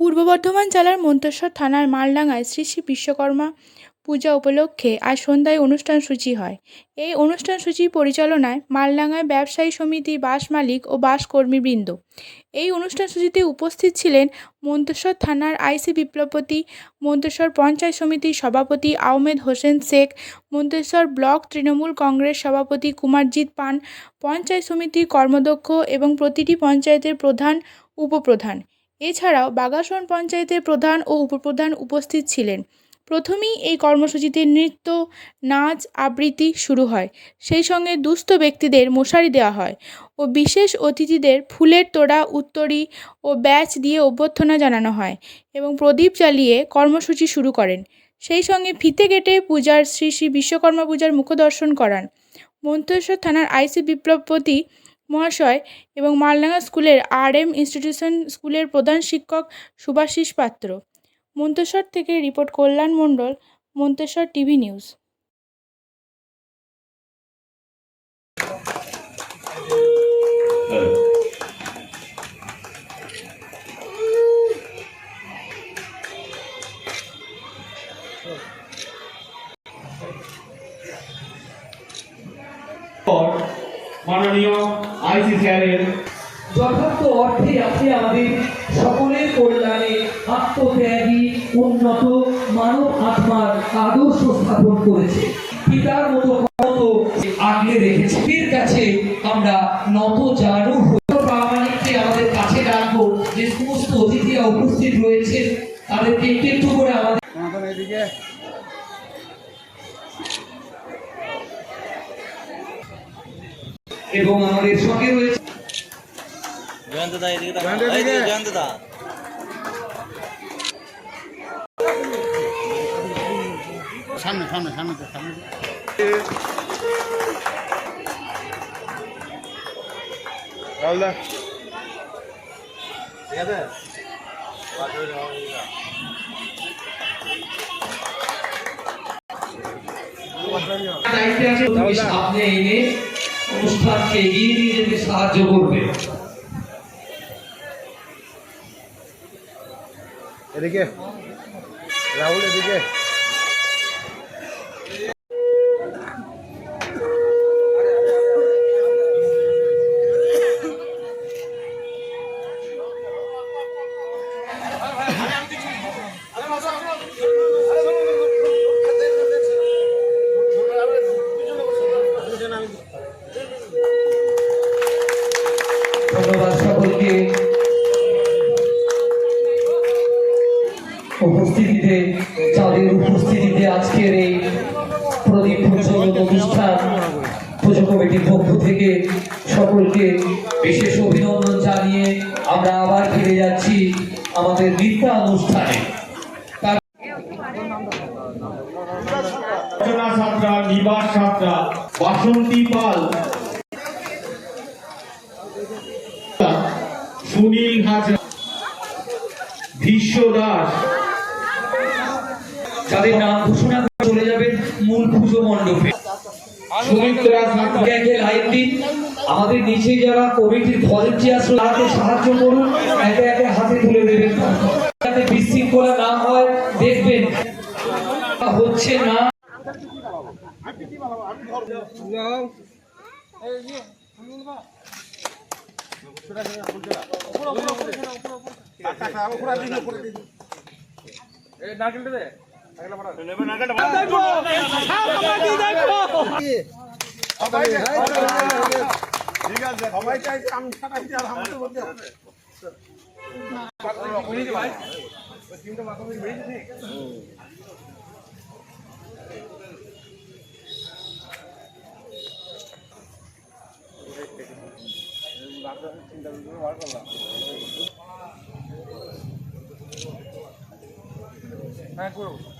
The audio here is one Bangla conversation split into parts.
পূর্ব বর্ধমান জেলার মন্তেশ্বর থানার মালডাঙ্গায় শ্রী শ্রী বিশ্বকর্মা পূজা উপলক্ষে আজ সন্ধ্যায় অনুষ্ঠান সূচি হয়। এই অনুষ্ঠান সূচি পরিচালনায় মালডাঙ্গায় ব্যবসায়ী সমিতি বাস মালিক ও বাস কর্মীবৃন্দ। এই অনুষ্ঠান সূচিতে উপস্থিত ছিলেন মন্তেশ্বর থানার আইসি বিপ্লবপতি, মন্তেশ্বর পঞ্চায়েত সমিতির সভাপতি আহমেদ হোসেন শেখ, মন্তেশ্বর ব্লক তৃণমূল কংগ্রেস সভাপতি কুমারজিৎ পান, পঞ্চায়েত সমিতির কর্মদক্ষ এবং প্রতিটি পঞ্চায়েতের প্রধান, উপপ্রধান। এছাড়াও বাগাসন পঞ্চায়েতের প্রধান ও উপপ্রধান উপস্থিত ছিলেন। প্রথমেই এই কর্মসূচিতে নৃত্য, নাচ, আবৃত্তি শুরু হয়। সেই সঙ্গে দুস্থ ব্যক্তিদের মশারি দেওয়া হয় ও বিশেষ অতিথিদের ফুলের তোড়া, উত্তরী ও ব্যাচ দিয়ে অভ্যর্থনা জানানো হয় এবং প্রদীপ জ্বালিয়ে কর্মসূচি শুরু করেন। সেই সঙ্গে ফিতে কেটে পূজার শ্রী শ্রী বিশ্বকর্মা পূজার মুখদর্শন করান। মন্তেশ্বর থানার আইসি বিপ্লবপতি মহাশয় এবং মালডাঙ্গা স্কুলের আর এম ইনস্টিটিউশন স্কুলের প্রধান শিক্ষক সুভাষিস পাত্র। মন্তেশ্বর থেকে report Kalyan Mondal, Manteswar TV news. পর মাননীয় আইসি স্যারের যথার্থ অর্থে আপনি আমাদের সকলের কল্যাণে আত্মত্যাগী উন্নত মানব আত্মার আদর্শ স্থাপন করেছে। পিতার মতো মতো আগলে রেখেছে। কাছে আমরা নত জানু। প্রামাণিককে আমাদের কাছে রাখব। যে সমস্ত অতিথিরা উপস্থিত রয়েছেন তাদেরকে একটু একটু করে আমাদের এবং আমাদের সঙ্গে রয়েছে জয়ন্তদা এদিকে জয়ন্তদা সামনে সামনে সামনে তো, সামনে ঠিক আছে দায়িত্বে আছে তুমি এনে অনুষ্ঠানকে এগিয়ে নিয়ে যেতে সাহায্য করবে এদিকে রাহুল এদিকে ধন্যবাদ উপস্থিতিতে যাদের উপস্থিতিতে আজকের এই প্রদীপ প্রজ্বলন অনুষ্ঠান পুজো কমিটির পক্ষ থেকে সকলকে বিশেষ অভিনন্দন জানিয়ে আমরা আবার ফিরে যাচ্ছি আমাদের নৃত্য অনুষ্ঠানে সুনীল হাজরা, ভীষ্ম দাস। যাদের নাম ঘোষণা করে চলে যাবেন মূল পুজো মণ্ডপে। আমাদের নিচে যারা কমিটির ভলেন্টিয়ার্স তাকে সাহায্য করুন। একে একে হাতে তুলে দেবেন। যাতে বিশৃঙ্খলা না হয়, দেখবেন। হচ্ছে না। মিষ্টিতে পরবর্তী অনুষ্ঠানটা আটকে গেছে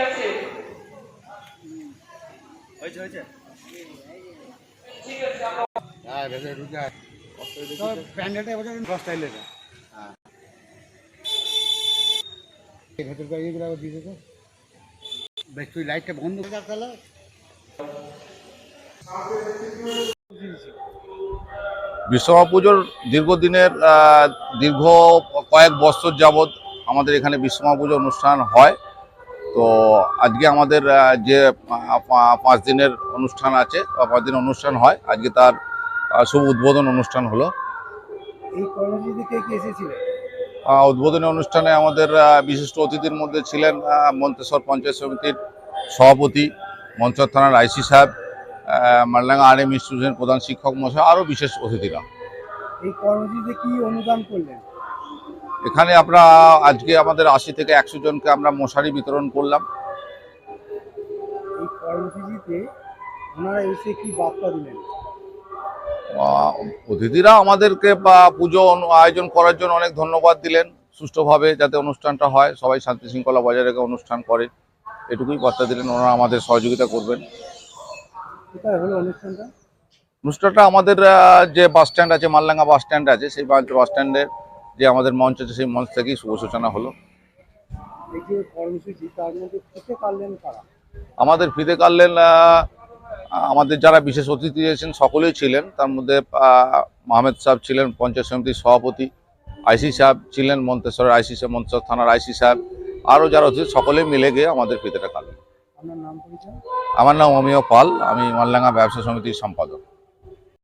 আছে আমরা হ্যাঁ ভেতরে ঢুকে আয়। তো প্যান্ডেলটা এবছর তাহলে। বিশ্বকর্মা পুজোর দীর্ঘদিনের দীর্ঘ কয়েক বছর যাবৎ আমাদের এখানে বিশ্বকর্মা পুজো অনুষ্ঠান হয়। তো আজকে আমাদের যে পাঁচ দিনের অনুষ্ঠান আছে, বা পাঁচ দিনের অনুষ্ঠান হয়, আজকে তার শুভ উদ্বোধন অনুষ্ঠান হলো। এই উদ্বোধনী অনুষ্ঠানে আমাদের বিশিষ্ট অতিথির মধ্যে ছিলেন মন্তেশ্বর পঞ্চায়েত সমিতির সভাপতি মঞ্চর থানার আইসি সাহেব মালডাঙ্গা আর এম ইনস্টিটিউশনের প্রধান শিক্ষক মশাই আরও বিশেষ অতিথিরা। এই কর্মসূচিতে কি অনুদান করলেন? এখানে আমরা আজকে আমাদের আশি থেকে একশো জনকে আমরা মশারি বিতরণ করলাম। এই কর্মসূচিতে ওনারা এসে কি বার্তা দিলেন? অতিথিরা আমাদেরকে বা পুজো আয়োজন করার জন্য অনেক ধন্যবাদ দিলেন সুষ্ঠুভাবে যাতে অনুষ্ঠানটা হয়। সবাই শান্তি শৃঙ্খলা বজায় রেখে অনুষ্ঠান করে। এটুকুই বার্তা দিলেন ওনারা আমাদের সহযোগিতা করবেন। অনুষ্ঠানটা? আমাদের যে বাস স্ট্যান্ড আছে মালডাঙ্গা বাস স্ট্যান্ড আছে সেই বাস স্ট্যান্ডের যে আমাদের মঞ্চ আছে সেই মঞ্চ থেকেই শুভ সূচনা হলো। আমাদের ফিতে কাটলেন আমাদের যারা বিশেষ অতিথি এসেছেন সকলেই ছিলেন। তার মধ্যে মাহমেদ সাহেব ছিলেন পঞ্চায়েত সমিতির সভাপতি আইসি সাহেব ছিলেন মন্তেশ্বরের আইসি সাহেব মন্তেশ্বর থানার আইসি সাহেব আরও যারা অতিথি সকলেই মিলে গিয়ে আমাদের ফিতেটা কাটলেন। আপনার নাম পরিচয়? আমার নাম অমিয় পাল আমি মাল্লাঙ্গা ব্যবসা সমিতির সম্পাদক।